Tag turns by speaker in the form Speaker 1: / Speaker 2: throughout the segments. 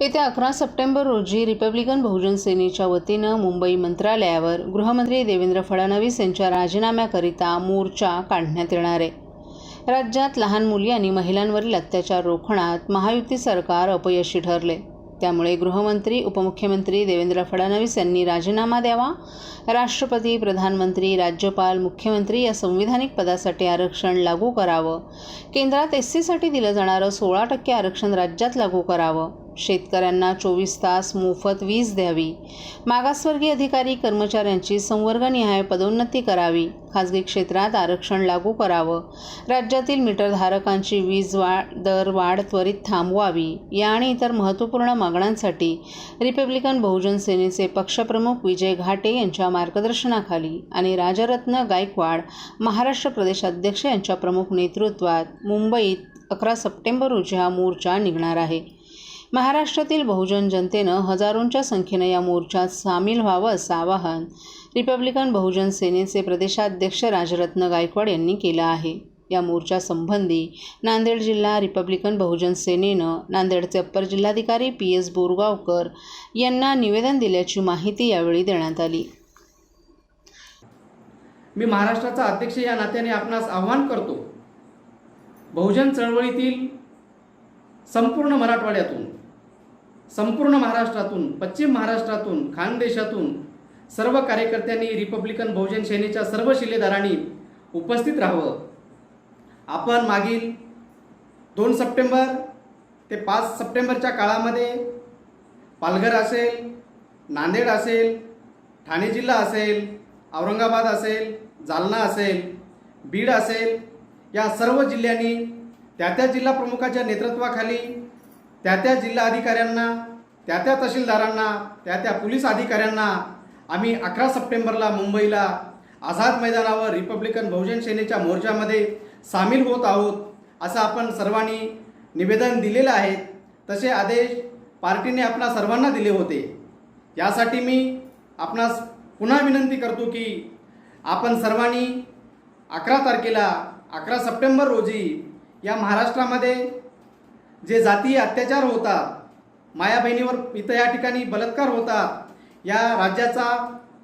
Speaker 1: येत्या अकरा सप्टेंबर रोजी रिपब्लिकन बहुजन सेनेच्या वतीनं मुंबई मंत्रालयावर गृहमंत्री देवेंद्र फडणवीस यांच्या राजीनाम्याकरिता मोर्चा काढण्यात येणार आहे. राज्यात लहान मुली आणि महिलांवरील अत्याचार रोखण्यात महायुती सरकार अपयशी ठरले. त्यामुळे गृहमंत्री उपमुख्यमंत्री देवेंद्र फडणवीस यांनी राजीनामा द्यावा राष्ट्रपती प्रधानमंत्री राज्यपाल मुख्यमंत्री या संविधानिक पदासाठी आरक्षण लागू करावं केंद्रात एस सीसाठी दिलं जाणारं सोळा टक्के आरक्षण राज्यात लागू करावं शेतकऱ्यांना चोवीस तास मोफत वीज द्यावी. मागासवर्गीय अधिकारी कर्मचाऱ्यांची संवर्गनिहाय पदोन्नती करावी. खाजगी क्षेत्रात आरक्षण लागू करावं. राज्यातील मीटरधारकांची वीज वाढ दर वाढ त्वरित थांबवावी. या आणि इतर महत्त्वपूर्ण मागण्यांसाठी रिपब्लिकन बहुजन सेनेचे पक्षप्रमुख विजय घाटे यांच्या मार्गदर्शनाखाली आणि राजरत्न गायकवाड महाराष्ट्र प्रदेश अध्यक्ष यांच्या प्रमुख नेतृत्वात मुंबईत अकरा सप्टेंबर रोजी हा मोर्चा निघणार आहे. महाराष्ट्रातील बहुजन जनतेनं हजारोंच्या संख्येनं या मोर्चात सामील व्हावं असं आवाहन रिपब्लिकन बहुजन सेनेचे प्रदेशाध्यक्ष राजरत्न गायकवाड यांनी केलं आहे. या मोर्चासंबंधी नांदेड जिल्हा रिपब्लिकन बहुजन सेनेनं नांदेडचे अप्पर जिल्हाधिकारी पी एस बोरगावकर यांना निवेदन दिल्याची माहिती यावेळी देण्यात आली.
Speaker 2: मी महाराष्ट्राचा अध्यक्ष या नात्याने आपणास आव्हान करतो. बहुजन चळवळीतील संपूर्ण मराठवाड्यातून संपूर्ण महाराष्ट्रातून पश्चिम महाराष्ट्रातून खानदेशातून सर्व कार्यकर्त्यांनी रिपब्लिकन बहुजन सेनेच्या सर्व शिलेदारांनी उपस्थित राहावं. आपण मागील दोन सप्टेंबर ते पाच सप्टेंबरच्या काळामध्ये पालघर असेल नांदेड असेल ठाणे जिल्हा असेल औरंगाबाद असेल जालना असेल बीड असेल या सर्व जिल्ह्यांनी त्या त्या जिल्हा प्रमुखाच्या नेतृत्वाखाली त्या त्या जिल्हा अधिकाऱ्यांना त्या त्या तहसीलदारांना त्या त्या पोलीस अधिकाऱ्यांना आम्ही अकरा सप्टेंबरला मुंबईला आझाद मैदानावर रिपब्लिकन बहुजन सेनेच्या मोर्चामध्ये सामील होत आहोत असं आपण सर्वांनी निवेदन दिलेलं आहे. तसे आदेश पार्टीने आपणा सर्वांना दिले होते. यासाठी मी आपणास पुन्हा विनंती करतो की आपण सर्वांनी अकरा तारखेला अकरा सप्टेंबर रोजी या महाराष्ट्रामध्ये जे जातीय अत्याचार होतात माया बहिणीवर इथं या ठिकाणी बलात्कार होतात या राज्याचा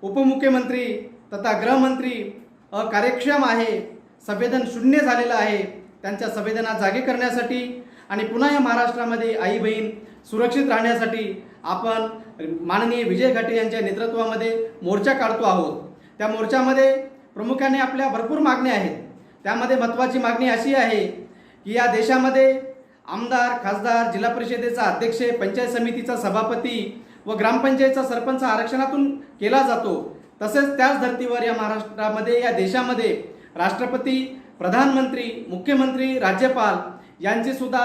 Speaker 2: उपमुख्यमंत्री तथा गृहमंत्री अकार्यक्षम आहे संवेदन शून्य झालेलं आहे त्यांच्या संवेदना जागे करण्यासाठी आणि पुन्हा या महाराष्ट्रामध्ये आई बहीण सुरक्षित राहण्यासाठी आपण माननीय विजय घाटे यांच्या नेतृत्वामध्ये मोर्चा काढतो आहोत. त्या मोर्चामध्ये प्रामुख्याने आपल्या भरपूर मागण्या आहेत. त्यामध्ये महत्त्वाची मागणी अशी आहे की या देशामध्ये आमदार खासदार जिल्हा परिषदेचा अध्यक्ष पंचायत समितीचा सभापती व ग्रामपंचायतचा सरपंच आरक्षणातून केला जातो. तसेच त्याच धर्तीवर या महाराष्ट्रामध्ये या देशामध्ये राष्ट्रपती प्रधानमंत्री मुख्यमंत्री राज्यपाल यांची सुद्धा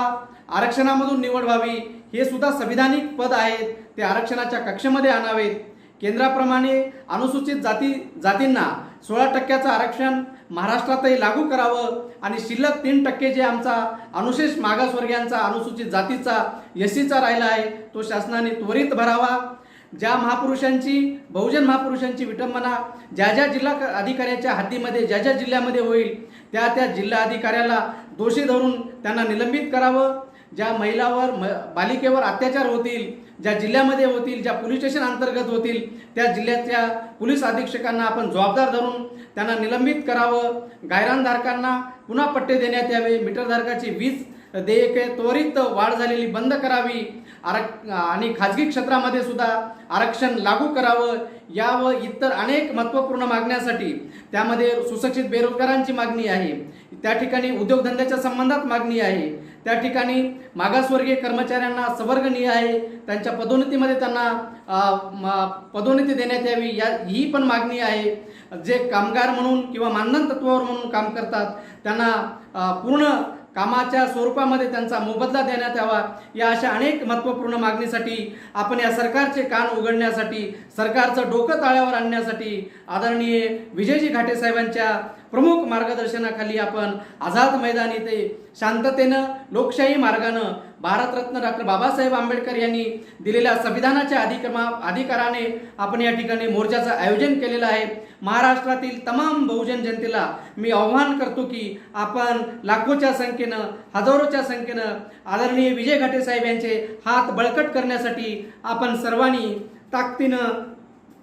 Speaker 2: आरक्षणामधून निवड व्हावी हे सुद्धा संविधानिक पद आहेत. ते आरक्षणाच्या कक्षेमध्ये आणावेत. केंद्राप्रमाणे अनुसूचित जाती जातींना सोळा टक्क्याचं आरक्षण महाराष्ट्रातही लागू करावं आणि शिल्लक तीन टक्के जे आमचा अनुशेष मागासवर्गीयांचा अनुसूचित जातीचा एस सीचा राहिला आहे तो शासनाने त्वरित भरावा. ज्या महापुरुषांची बहुजन महापुरुषांची विटंबना ज्या ज्या जिल्हा अधिकाऱ्याच्या हद्दीमध्ये ज्या ज्या जिल्ह्यामध्ये होईल त्या त्या जिल्हा अधिकाऱ्याला दोषी धरून त्यांना निलंबित करावं. ज्या महिलावर म बालिकेवर अत्याचार होतील ज्या जिल्ह्यामध्ये होतील ज्या पोलीस स्टेशन अंतर्गत होतील त्या जिल्ह्यातल्या पोलीस अधीक्षकांना आपण जबाबदार धरून त्यांना निलंबित करावं. गायरानधारकांना पुन्हा पट्टे देण्यात यावे. मीटरधारकाची वीज देयके त्वरित वाढ झालेली बंद करावी. आरक आणि खाजगी क्षेत्रामध्ये सुद्धा आरक्षण लागू करावं. या व इतर अनेक महत्त्वपूर्ण मागण्यासाठी त्यामध्ये सुशिक्षित बेरोजगारांची मागणी आहे. त्या ठिकाणी उद्योगधंद्याच्या संबंधात मागणी आहे. त्या ठिकाणी मागासवर्गीय कर्मचाऱ्यांना सवर्गनीय आहे. त्यांच्या पदोन्नतीमध्ये त्यांना पदोन्नती देण्यात यावी या ही पण मागणी आहे. जे कामगार म्हणून किंवा मानधन तत्वावर म्हणून काम करतात त्यांना पूर्ण कामाच्या स्वरूपामध्ये त्यांचा मोबदला देण्यात यावा. या अशा अनेक महत्त्वपूर्ण मागणीसाठी आपण या सरकारचे कान उघडण्यासाठी सरकारचं डोकं ताळ्यावर आणण्यासाठी आदरणीय विजयजी घाटे साहेबांच्या प्रमुख मार्गदर्शनाखाली आपण आझाद मैदान येथे शांततेनं लोकशाही मार्गानं भारतरत्न डॉक्टर बाबासाहेब आंबेडकर यांनी दिलेल्या संविधानाच्या अधिक्रमा अधिकाराने आपण या ठिकाणी मोर्चाचं आयोजन केलेलं आहे. महाराष्ट्रातील तमाम बहुजन जनतेला मी आव्हान करतो की आपण लाखोच्या संख्येनं हजारोच्या संख्येनं आदरणीय विजय घाटे साहेब यांचे हात बळकट करण्यासाठी आपण सर्वांनी ताकदीनं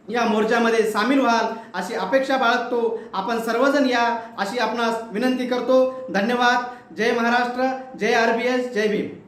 Speaker 2: या मोर्चामध्ये सामील व्हाल अशी अपेक्षा बाळगतो. आपण सर्वजण या अशी आपणास विनंती करतो. धन्यवाद. जय महाराष्ट्र. जय आर बी एस. जय भीम.